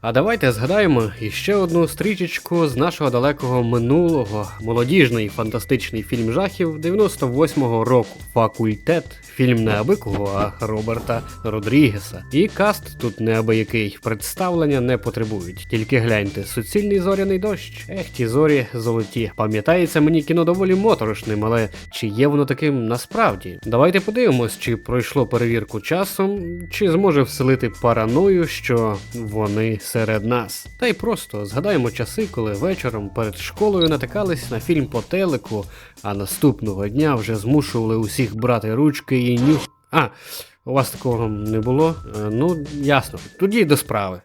А давайте згадаємо іще одну стрічечку з нашого далекого минулого. Молодіжний фантастичний фільм жахів 98-го року. Факультет. Фільм не аби а Роберта Родрігеса. І каст тут неабиякий. Представлення не потребують. Тільки гляньте, суцільний зоряний дощ. Ех, ті зорі золоті. Пам'ятається мені кіно доволі моторошним, але чи є воно таким насправді? Давайте подивимось, чи пройшло перевірку часом, чи зможе вселити параною, що вони серед нас. Та й просто згадаємо часи, коли вечором перед школою натикались на фільм по телеку, а наступного дня вже змушували усіх брати ручки і нюх. А, у вас такого не було? Е, Ну, ясно. Тоді до справи.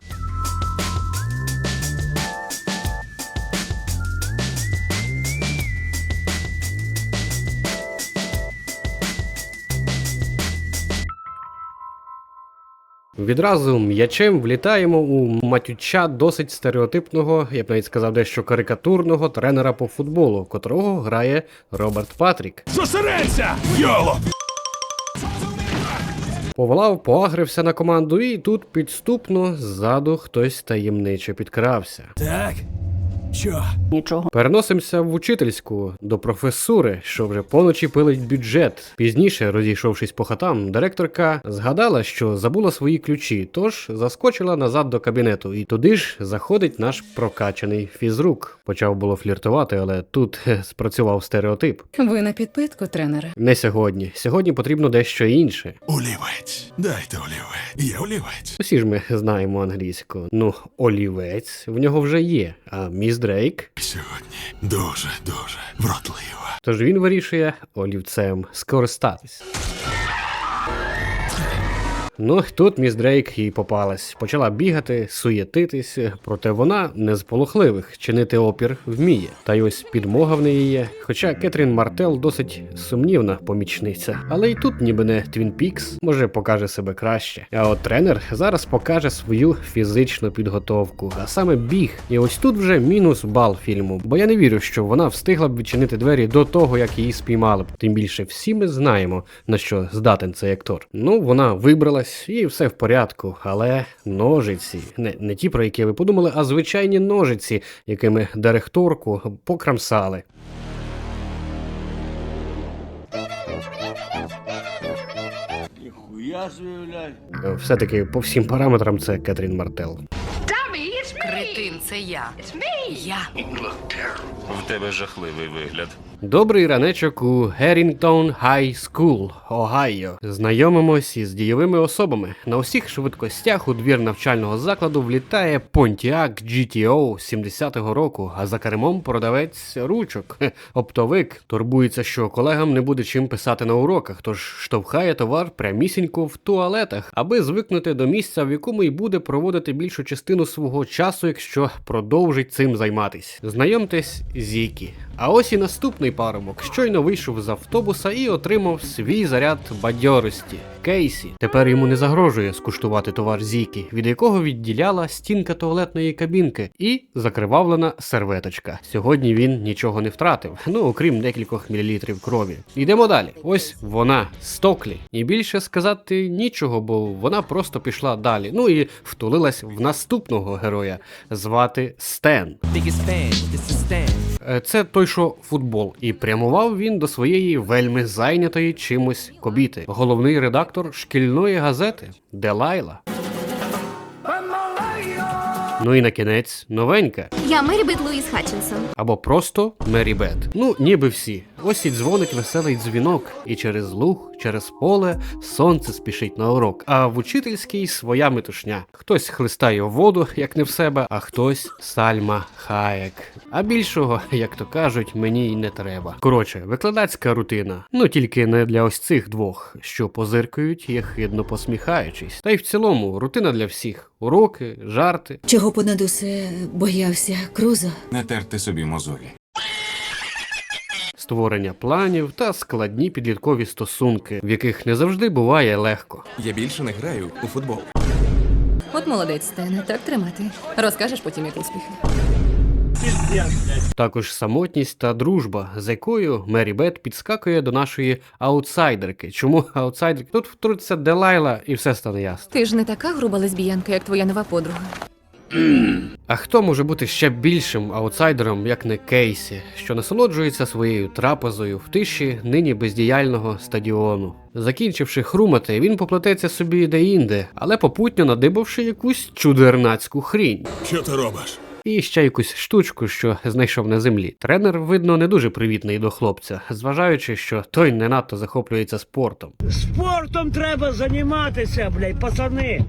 Відразу м'ячем влітаємо у матюча досить стереотипного, я б навіть сказав дещо карикатурного тренера по футболу, котрого грає Роберт Патрік. Зосередься! Йоло! Поволав, поагрився на команду, і тут підступно ззаду хтось таємниче підкрався. Так. Що? Нічого. Переносимося в учительську до професури, що вже поночі пилить бюджет. Пізніше, розійшовшись по хатам, директорка згадала, що забула свої ключі, тож заскочила назад до кабінету, і туди ж заходить наш прокачаний фізрук. Почав було фліртувати, але тут хе, спрацював стереотип. Ви на підпитку, тренере. Не сьогодні. Сьогодні потрібно дещо інше. Олівець. Дайте олівець. Є олівець. Усі ж ми знаємо англійську. Ну, олівець в нього вже є, а міс Дрейк Сьогодні дуже, дуже вродлива. Тож він вирішує олівцем скористатись. Ну, тут міс Дрейк їй попалась. Почала бігати, суєтитись, проте вона не з полохливих, чинити опір вміє. Та й ось підмога в неї є. Хоча Кетрін Мартел досить сумнівна помічниця. Але й тут ніби не Твін Пікс, може покаже себе краще. А от тренер зараз покаже свою фізичну підготовку, а саме біг. І ось тут вже мінус бал фільму, бо я не вірю, що вона встигла б відчинити двері до того, як її спіймали б. Тим більше всі ми знаємо, на що здатен цей актор. Ну, вона вибралась і все в порядку, але ножиці, не, не ті, про які ви подумали, а звичайні ножиці, якими директорку покрамсали. Ніхуя Все-таки по всім параметрам це Кетрін Мартел. Кретин, це я. Я. В тебе жахливий вигляд. Добрий ранечок у Геррінгтон Хай Скул, Огайо. Знайомимось із дієвими особами. На усіх швидкостях у двір навчального закладу влітає Pontiac GTO 70-го року, а за кермом продавець ручок. Хе, Оптовик турбується, що колегам не буде чим писати на уроках, тож штовхає товар прямісінько в туалетах, аби звикнути до місця, в якому й буде проводити більшу частину свого часу, якщо продовжить цим займатись. Знайомтесь, Зікі. А ось і наступний парубок щойно вийшов з автобуса і отримав свій заряд бадьорості. Кейсі. Тепер йому не загрожує скуштувати товар Зікі, від якого відділяла стінка туалетної кабінки і закривавлена серветочка. Сьогодні він нічого не втратив, ну окрім декількох мілілітрів крові. Йдемо далі. Ось вона, Стоклі. І більше сказати нічого, бо вона просто пішла далі. Ну і втулилась в наступного героя, звати Стен. Е, Це той, що футбол, і прямував він до своєї вельми зайнятої чимось кобіти. Головний редактор шкільної газети Делайла. Ну і на кінець новенька. Я Мері Бет Луїс Хатчинсон. Або просто Мері Бет. Ну, ніби всі. Ось і дзвонить веселий дзвінок, і через луг, через поле сонце спішить на урок. А в учительській своя метушня. Хтось хлистає воду, як не в себе, а хтось сальма хаєк. А більшого, як то кажуть, мені й не треба. Коротше, викладацька рутина. Ну тільки не для ось цих двох, що позиркають, єхидно посміхаючись. Та й в цілому рутина для всіх: уроки, жарти. Чого понад усе боявся Крузо? Не терти собі мозолі. Створення планів та складні підліткові стосунки, в яких не завжди буває легко. Я більше не граю у футбол. От молодець, Стене, так тримати. Розкажеш потім, як успіхи. Також самотність та дружба, з якою Мері Бет підскакує до нашої аутсайдерки. Чому аутсайдерки? Тут втрутиться Делайла і все стане ясно. Ти ж не така груба лесбіянка, як твоя нова подруга. А хто може бути ще більшим аутсайдером, як не Кейсі, що насолоджується своєю трапезою в тиші нині бездіяльного стадіону? Закінчивши хрумати, він поплететься собі де-інде, але попутньо надибавши якусь чудернацьку хрінь. Що ти робиш? І ще якусь штучку, що знайшов на землі. Тренер, видно, не дуже привітний до хлопця, зважаючи, що той не надто захоплюється спортом. Спортом треба займатися, блядь, пацани.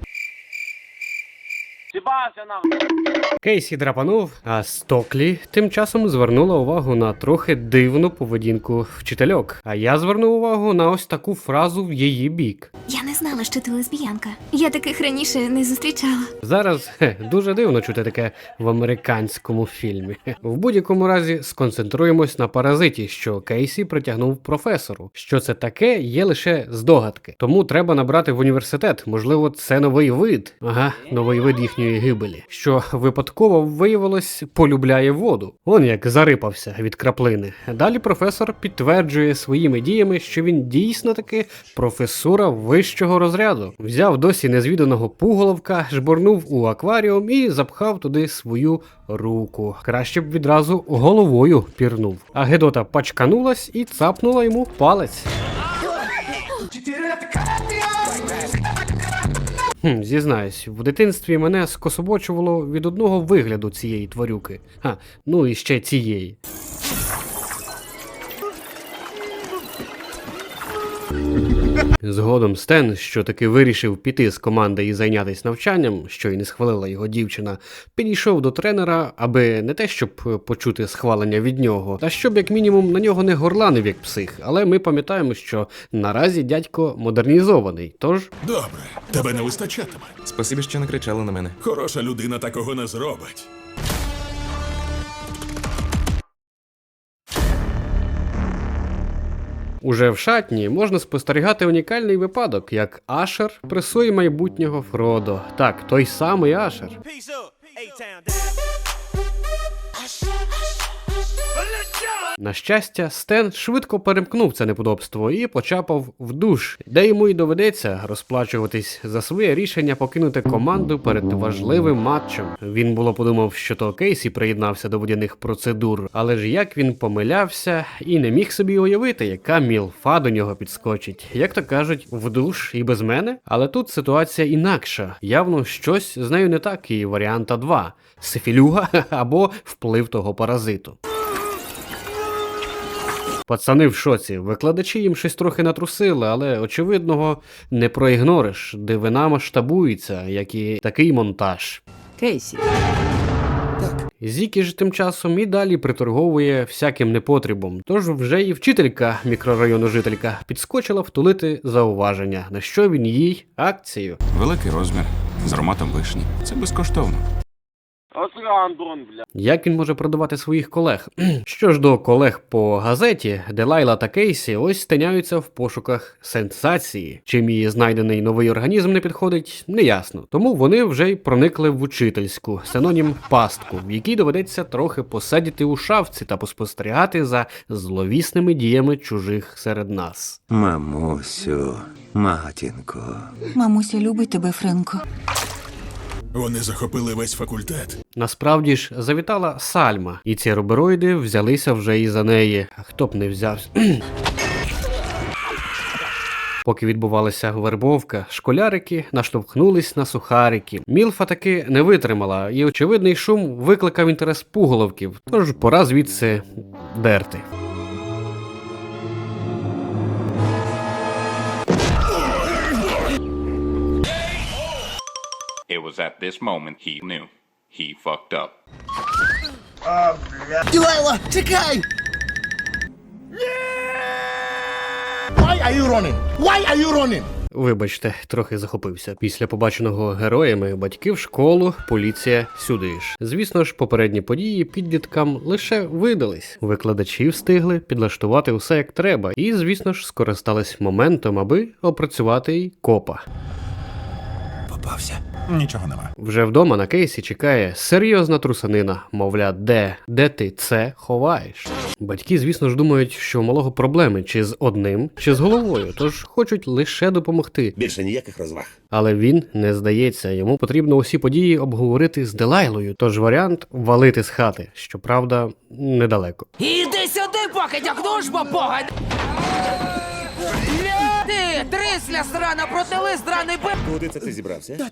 Кейсі драпанув, а Стоклі тим часом звернула увагу на трохи дивну поведінку вчительок. А я звернув увагу на ось таку фразу в її бік. Я не знала, що ти лесбіянка. Я таких раніше не зустрічала. Зараз хе, дуже дивно чути таке в американському фільмі. В будь-якому разі сконцентруємось на паразиті, що Кейсі притягнув професору. Що це таке, є лише здогадки. Тому треба набрати в університет. Можливо, це новий вид. Ага, новий вид їхньої гибелі, що випадково виявилось полюбляє воду. Он як зарипався від краплини. Далі професор підтверджує своїми діями, що він дійсно таки професура вищого розряду. Взяв досі незвіданого пуголовка, жбурнув у акваріум і запхав туди свою руку. Краще б відразу головою пірнув. А Гедота пачканулась і цапнула йому палець. Хм, зізнаюсь, в дитинстві мене скособочувало від одного вигляду цієї тварюки. Ха, ну і ще цієї. Згодом Стен, що таки вирішив піти з команди і зайнятися навчанням, що й не схвалила його дівчина, підійшов до тренера, аби не те, щоб почути схвалення від нього, та щоб як мінімум на нього не горланив як псих. Але ми пам'ятаємо, що наразі дядько модернізований. Тож Добре, тебе не вистачатиме. Спасибі, що не кричали на мене. Хороша людина такого не зробить. Уже в шатні можна спостерігати унікальний випадок, як Ашер пресує майбутнього Фродо. Так, той самий Ашер. На щастя, Стен швидко перемкнув це неподобство і почапав в душ, де йому й доведеться розплачуватись за своє рішення покинути команду перед важливим матчем. Він було подумав, що то Кейсі приєднався до водяних процедур, але ж як він помилявся і не міг собі уявити, яка мілфа до нього підскочить. Як то кажуть, в душ і без мене. Але тут ситуація інакша. Явно щось з нею не так, і варіанта 2. Сифілюга або вплив того паразиту. Пацани в шоці. Викладачі їм щось трохи натрусили, але очевидного не проігнориш. Дивина масштабується, як і такий монтаж. Кейсі, Так. Зікі ж тим часом і далі приторговує всяким непотрібом. Тож вже і вчителька мікрорайону жителька підскочила втулити зауваження, на що він їй акцію. Великий розмір з ароматом вишні. Це безкоштовно. Як він може продавати своїх колег? Що ж до колег по газеті, Делайла та Кейсі ось тиняються в пошуках сенсації. Чим її знайдений новий організм не підходить, неясно. Тому вони вже й проникли в учительську, синонім пастку, в якій доведеться трохи посидіти у шафці та поспостерігати за зловісними діями чужих серед нас. Мамусю, матінко. мамуся любить тебе, Френко. Вони захопили весь факультет. Насправді ж завітала Сальма, і ці робероїди взялися вже і за неї. Хто б не взявся. Поки відбувалася вербовка, школярики наштовхнулись на сухарики. Мілфа таки не витримала, і очевидний шум викликав інтерес пуголовків, тож пора звідси дерти. Was at this moment he knew. He fucked up. Ділайла, чекай! Why are you running? Why are you running? Вибачте, трохи захопився. Після побаченого героями батьки в школу, поліція сюди ж. Звісно ж, попередні події підліткам лише видались. Викладачі встигли підлаштувати усе як треба, і, звісно ж, скористались моментом, аби опрацювати й копа. Попався. Нічого нема. Вже вдома на кейсі чекає серйозна трусанина, мовля, де, де ти це ховаєш? Батьки, звісно ж, думають, що у малого проблеми чи з одним, чи з головою, тож хочуть лише допомогти. Більше ніяких розваг. Але він не здається, йому потрібно усі події обговорити з Делайлою. Тож варіант валити з хати, щоправда, недалеко. Іди сюди, покидьок, ну ж бо погань! Ти, трисля срана, протили драний б... Куди це ти зібрався?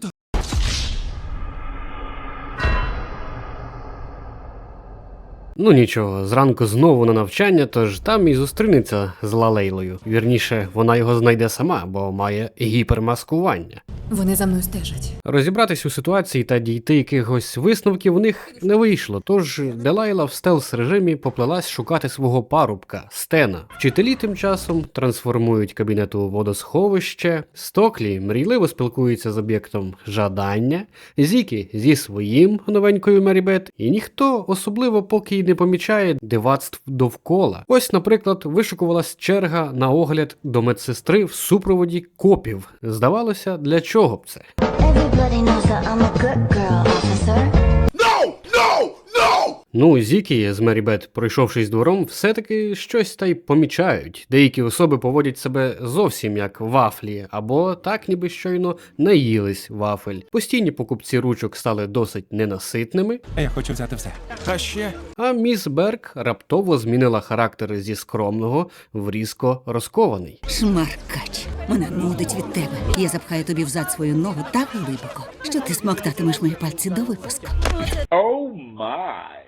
Ну нічого, зранку знову на навчання, тож там і зустрінеться з Лалейлою. Вірніше, вона його знайде сама, бо має гіпермаскування. Вони за мною стежать. Розібратись у ситуації та дійти якихось висновків у них не вийшло. Тож Делайла в стелс режимі поплелась шукати свого парубка Стена. Вчителі тим часом трансформують кабінет у водосховище. Стоклі мрійливо спілкується з об'єктом жадання, Зікі зі своїм новенькою Мерібет, і ніхто особливо поки й не помічає дивацтв довкола. Ось, наприклад, вишукувалась черга на огляд до медсестри в супроводі копів. Здавалося, для чого б це? Ну, Зікі з Мерібет, пройшовшись двором, все-таки щось та й помічають. Деякі особи поводять себе зовсім як вафлі, або так, ніби щойно наїлись вафель. Постійні покупці ручок стали досить ненаситними, Я хочу взяти все. А ще а міс Берг раптово змінила характер зі скромного в різко розкований. Шмаркач. Мене нудить від тебе. Я запхаю тобі взад свою ногу так глибоко, що ти смоктатимеш мої пальці до випуску.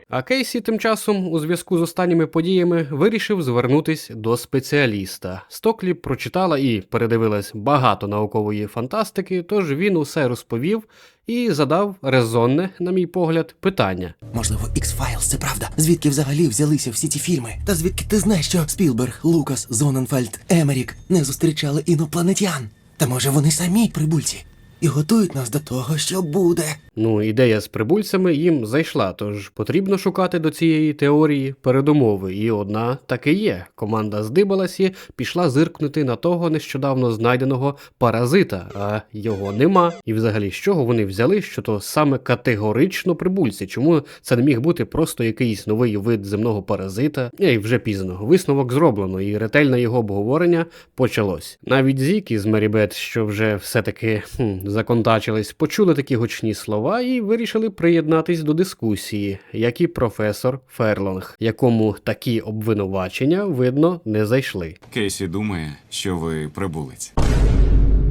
А Кейсі тим часом, у зв'язку з останніми подіями, вирішив звернутись до спеціаліста. Стоклі прочитала і передивилась багато наукової фантастики, тож він усе розповів і задав резонне, на мій погляд, питання. Можливо, X-Files – це правда. Звідки взагалі взялися всі ці фільми? Та звідки ти знаєш, що Спілберг, Лукас, Зоненфельд, Емерік не зустрічали інопланетян? Та може вони самі прибульці і готують нас до того, що буде. Ну, ідея з прибульцями їм зайшла, тож потрібно шукати до цієї теорії передумови. І одна таки є. Команда здибалась і пішла зиркнути на того нещодавно знайденого паразита, а його нема. І взагалі, з чого вони взяли, що то саме категорично прибульці? Чому це не міг бути просто якийсь новий вид земного паразита? Ей, вже пізно. Висновок зроблено, і ретельне його обговорення почалось. Навіть Зікі з Мерібет, що вже все-таки хм, законтачились, почули такі гучні слова і вирішили приєднатись до дискусії, як і професор Ферлонг, якому такі обвинувачення, видно, не зайшли. Кейсі думає, що ви прибулець.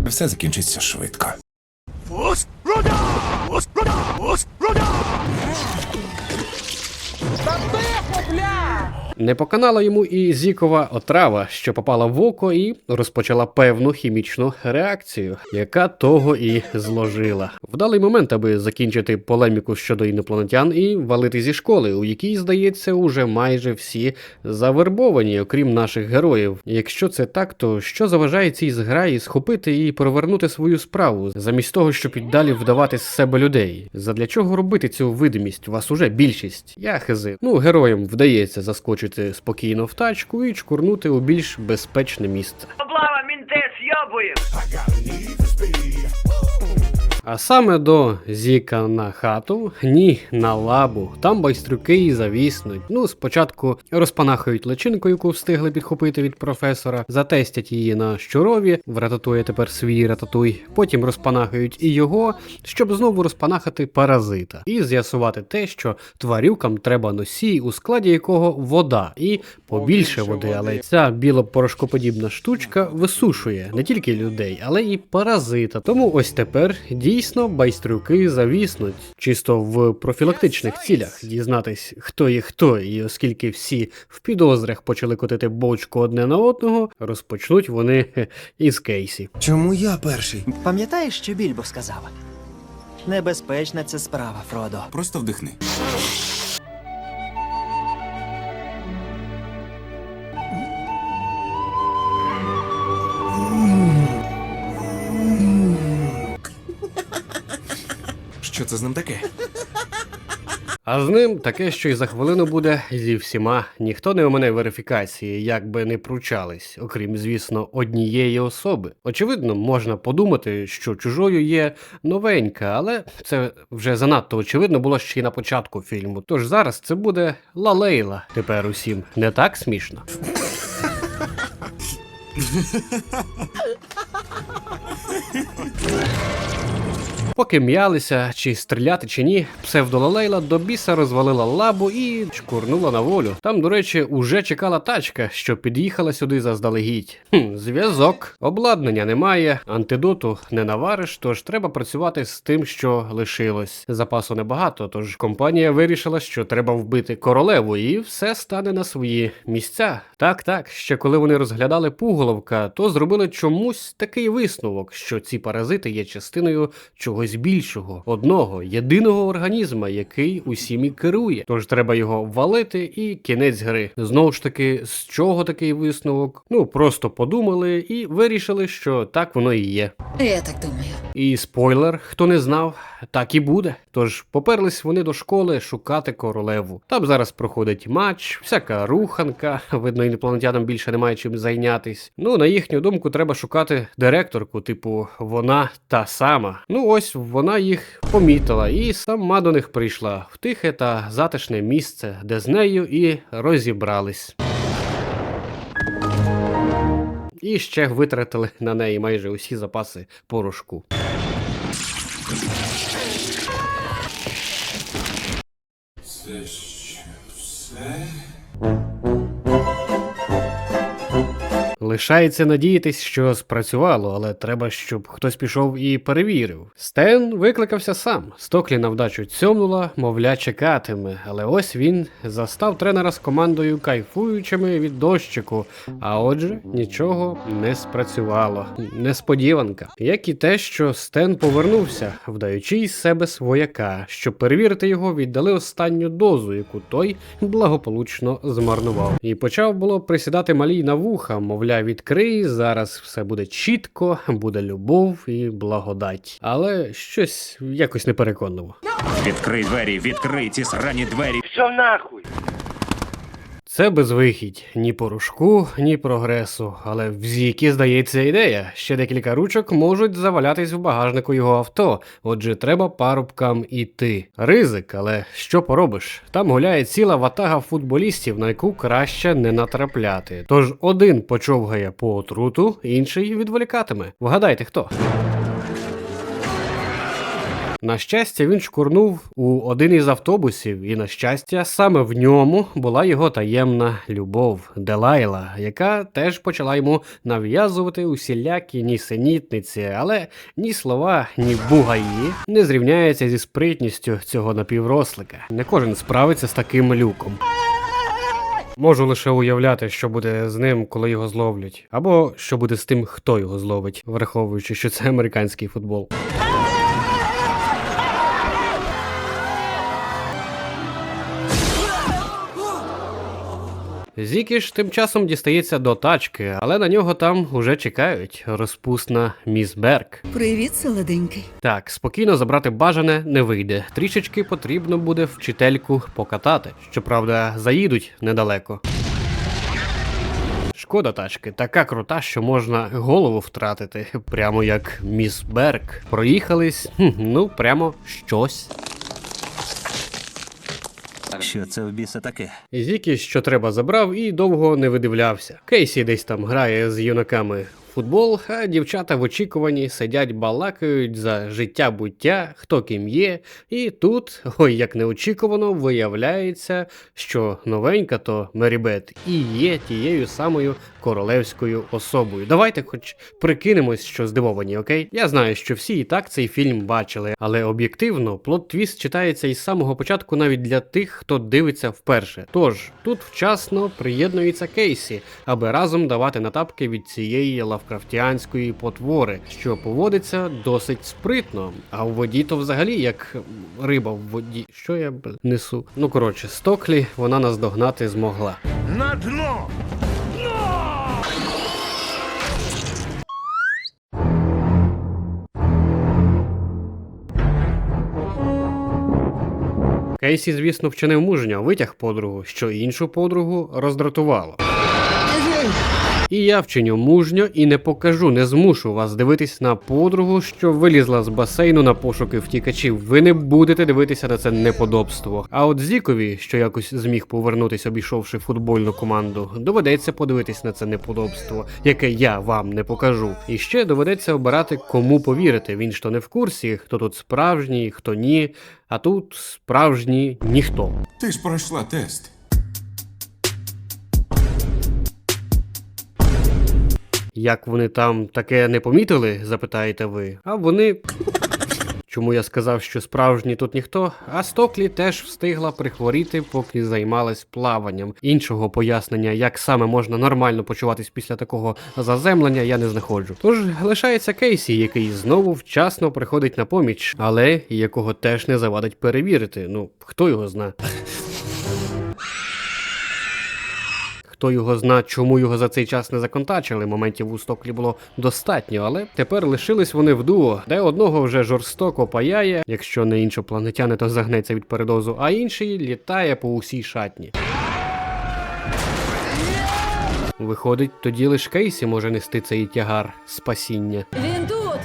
Все закінчиться швидко. Не поканала йому і зікова отрава, що попала в око, і розпочала певну хімічну реакцію, яка того і зложила. Вдалий момент, аби закінчити полеміку щодо інопланетян і валити зі школи, у якій, здається, уже майже всі завербовані, окрім наших героїв. Якщо це так, то що заважає цій зграї схопити і провернути свою справу, замість того, щоб і далі вдавати з себе людей? Задля чого робити цю видимість? Вас уже більшість. Я хизи. Ну, героям вдається заскочити спокійно в тачку і чкурнути у більш безпечне місце. Облава, мінте, з'ябує! А саме до Зіка на хату, ні, на лабу. Там байстрюки і завіснуть. Ну, спочатку розпанахають личинку, яку встигли підхопити від професора, затестять її на щурові, врататує тепер свій рататуй. Потім розпанахають і його, щоб знову розпанахати паразита. І з'ясувати те, що тварюкам треба носій, у складі якого вода, і побільше води, але ця білопорошкоподібна штучка висушує не тільки людей, але і паразита. Тому ось тепер дійсно байстрюки завіснуть, чисто в профілактичних цілях дізнатись, хто є хто, і оскільки всі в підозрях почали котити бочку одне на одного, розпочнуть вони хе, із кейсі. Чому я перший? Пам'ятаєш, що Більбо сказав? Небезпечна це справа, Фродо. Просто вдихни. Що це з ним таке? А з ним таке, що і за хвилину буде зі всіма. Ніхто не у мене верифікації, як би не пручались, окрім, звісно, однієї особи. Очевидно, можна подумати, що чужою є новенька, але це вже занадто очевидно було ще й на початку фільму. Тож зараз це буде Лалейла. Тепер усім не так смішно. Поки м'ялися, чи стріляти, чи ні, псевдолалейла до біса розвалила лабу і чкурнула на волю. Там, до речі, уже чекала тачка, що під'їхала сюди заздалегідь. Хм, зв'язок. Обладнання немає, антидоту не навариш, тож треба працювати з тим, що лишилось. Запасу небагато, тож компанія вирішила, що треба вбити королеву, і все стане на свої місця. Так, так, ще коли вони розглядали пуголовка, то зробили чомусь такий висновок, що ці паразити є частиною чогось більшого, одного єдиного організма, який усім і керує. Тож треба його валити і кінець гри. Знову ж таки, з чого такий висновок? Ну просто подумали і вирішили, що так воно і є. Я так думаю. І спойлер, хто не знав, так і буде. Тож поперлись вони до школи шукати королеву. Там зараз проходить матч, всяка руханка. Видно, інопланетянам більше немає чим зайнятись. Ну, на їхню думку, треба шукати директорку, типу, вона та сама. Ну ось вона їх помітила, і сама до них прийшла в тихе та затишне місце, де з нею і розібрались. І ще витратили на неї майже усі запаси порошку. Лишається надіятись, що спрацювало, але треба, щоб хтось пішов і перевірив. Стен викликався сам. Стоклі на вдачу цьомнула, мовля, чекатиме. Але ось він застав тренера з командою кайфуючими від дощику. А отже, нічого не спрацювало. Несподіванка. Як і те, що Стен повернувся, вдаючи із себе свояка. Щоб перевірити його, віддали останню дозу, яку той благополучно змарнував. І почав було присідати малій на вуха, мовля, відкрий, зараз все буде чітко, буде любов і благодать. Але щось якось не переконливо. Відкрий двері, відкрий ці срані двері. Це безвихідь ні порошку, ні прогресу. Але в Зікі здається ідея. Ще декілька ручок можуть завалятись в багажнику його авто. Отже, треба парубкам іти. Ризик, але що поробиш? Там гуляє ціла ватага футболістів, на яку краще не натрапляти. Тож один почовгає по отруту, інший відволікатиме. Вгадайте хто. На щастя, він шкурнув у один із автобусів, і на щастя, саме в ньому була його таємна любов Делайла, яка теж почала йому нав'язувати усілякі нісенітниці, але ні слова, ні бугаї не зрівняються зі спритністю цього напіврослика. Не кожен справиться з таким люком. Можу лише уявляти, що буде з ним, коли його зловлять, або що буде з тим, хто його зловить, враховуючи, що це американський футбол. Зікі ж тим часом дістається до тачки, але на нього там уже чекають розпусна міс Берг. Привіт, солоденький. Так, спокійно забрати бажане не вийде. Трішечки потрібно буде вчительку покатати. Щоправда, заїдуть недалеко. Шкода тачки, така крута, що можна голову втратити, прямо як міс Берг. Проїхались, хм, ну прямо щось. Що це в біса таке? Зікі, що треба, забрав і довго не видивлявся. Кейсі десь там грає з юнаками в футбол, а дівчата в очікуванні сидять, балакають за життя буття, хто ким є. І тут, ой, як неочікувано, виявляється, що новенька то Мерібет і є тією самою королевською особою. Давайте хоч прикинемось, що здивовані, окей? Я знаю, що всі і так цей фільм бачили, але об'єктивно плот твіст читається із самого початку навіть для тих, хто дивиться вперше. Тож тут вчасно приєднується Кейсі, аби разом давати натапки від цієї лавкрафтіанської потвори, що поводиться досить спритно. А в воді то взагалі як риба в воді. Що я несу? Ну коротше, Стоклі вона наздогнати змогла. На дно! Кейсі, звісно, вчинив мужньо, витяг подругу, що іншу подругу роздратувало. І я вчиню мужньо і не покажу, не змушу вас дивитись на подругу, що вилізла з басейну на пошуки втікачів. Ви не будете дивитися на це неподобство. А от Зікові, що якось зміг повернутись, обійшовши футбольну команду, доведеться подивитись на це неподобство, яке я вам не покажу. І ще доведеться обирати, кому повірити. Він то не в курсі, хто тут справжній, хто ні. А тут справжній ніхто. Ти ж пройшла тест. Як вони там таке не помітили, запитаєте ви. А вони. Чому я сказав, що справжній тут ніхто? А Стоклі теж встигла прихворіти, поки займалась плаванням. Іншого пояснення, як саме можна нормально почуватись після такого заземлення, я не знаходжу. Тож лишається Кейсі, який знову вчасно приходить на поміч, але якого теж не завадить перевірити. Ну хто його зна. Хто його зна, чому його за цей час не законтачили, моментів у Стоклі було достатньо, але тепер лишились вони в дуо, де одного вже жорстоко паяє, якщо не іншопланетяни, то загнеться від передозу, а інший літає по усій шатні. Виходить, тоді лиш Кейсі може нести цей тягар спасіння. Він тут!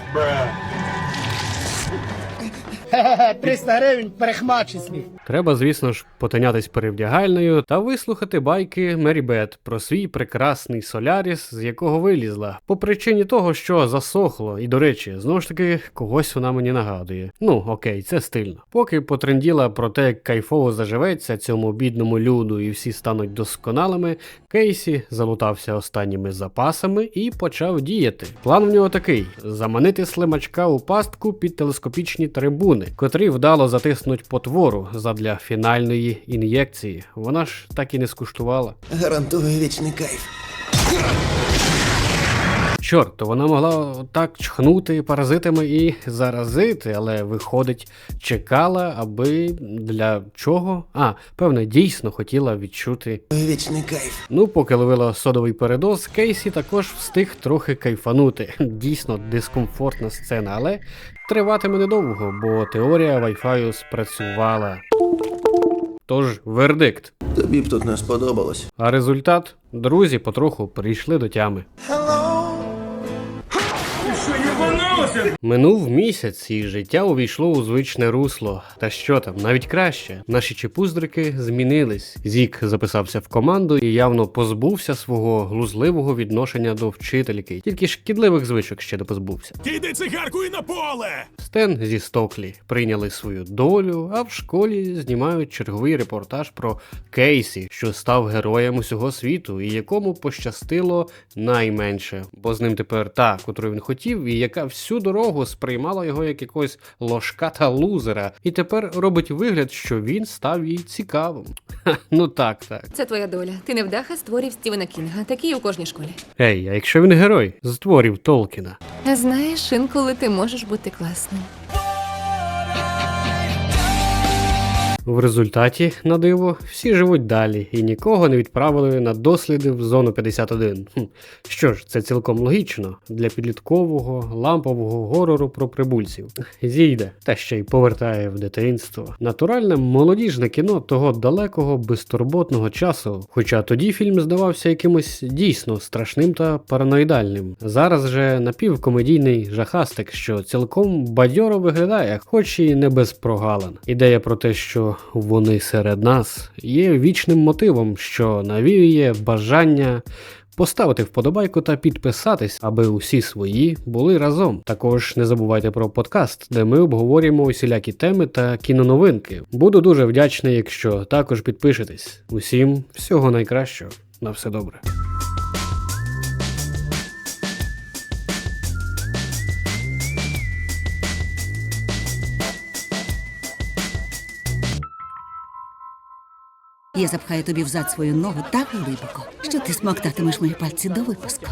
300 гривень перехмачений. Треба, звісно ж, потинятись перевдягальною та вислухати байки Мері Бет про свій прекрасний Соляріс, з якого вилізла, по причині того, що засохло, і до речі, знову ж таки, когось вона мені нагадує. Ну, окей, це стильно. Поки потренділа про те, як кайфово заживеться цьому бідному люду і всі стануть досконалими, Кейсі залутався останніми запасами і почав діяти. План в нього такий: заманити слимачка у пастку під телескопічні трибуни, котрі вдало затиснуть потвору задля фінальної ін'єкції. Вона ж так і не скуштувала. Гарантую вічний кайф. Чорт, то вона могла так чхнути паразитами і заразити, але виходить, чекала, аби для чого? А, певне, дійсно хотіла відчути. Вічний кайф. Ну, поки ловила содовий передоз, Кейсі також встиг трохи кайфанути. Дійсно дискомфортна сцена, але триватиме недовго, бо теорія Wi-Fi спрацювала. Тож, вердикт. Тобі б тут не сподобалось. А результат? Друзі потроху прийшли до тями. Минув місяць, і життя увійшло у звичне русло. Та що там, навіть краще. Наші чепуздрики змінились. Зік записався в команду і явно позбувся свого глузливого відношення до вчительки. Тільки шкідливих звичок ще не позбувся. Кидай цигарку і на поле! Стен зі Стоклі прийняли свою долю, а в школі знімають черговий репортаж про Кейсі, що став героєм усього світу, і якому пощастило найменше, бо з ним тепер та, котру він хотів, і яка всю дорогу сприймала його як якогось ложка та лузера, і тепер робить вигляд, що він став їй цікавим. Ха, ну так, так. Це твоя доля. Ти невдаха створів Стівена Кінга, такий у кожній школі. Ей, а якщо він герой з творів Толкіна? Знаєш, інколи ти можеш бути класним. В результаті, на диво, всі живуть далі і нікого не відправили на досліди в зону 51. Хм. Що ж, це цілком логічно для підліткового лампового горору про прибульців. Зійде, та ще й повертає в дитинство. Натуральне молодіжне кіно того далекого безтурботного часу. Хоча тоді фільм здавався якимось дійсно страшним та параноїдальним. Зараз же напівкомедійний жахастик, що цілком бадьоро виглядає, хоч і не без прогалин. Ідея про те, що вони серед нас, є вічним мотивом, що навіює бажання поставити вподобайку та підписатись, аби усі свої були разом. Також не забувайте про подкаст, де ми обговорюємо усілякі теми та кіноновинки. Буду дуже вдячний, якщо також підпишетесь. Усім всього найкращого. На все добре. Я запхаю тобі в зад свою ногу так глибоко, що ти смоктатимеш мої пальці до випуску.